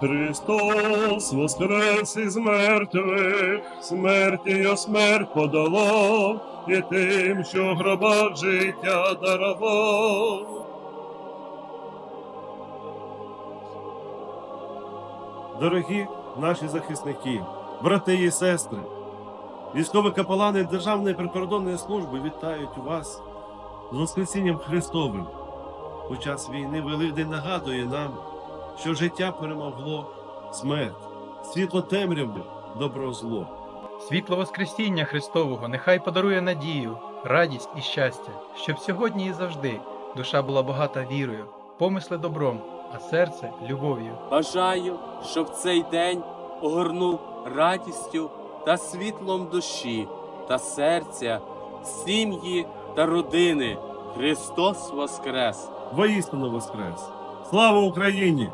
Христос воскрес із мертвих, смерть його смерть подолав, і тим, що в гробах життя дарував. Дорогі наші захисники, брати і сестри, військові капелани Державної прикордонної служби вітають вас з Воскресінням Христовим. У час війни Великдень нагадує нам, що життя перемогло смерть, світло темряви, добро зло. Світло Воскресіння Христового нехай подарує надію, радість і щастя, щоб сьогодні і завжди душа була багата вірою, помисли добром, а серце любов'ю. Бажаю, щоб цей день огорнув радістю та світлом душі та серця, сім'ї та родини. Христос Воскрес! Воістину Воскрес! Слава Україні!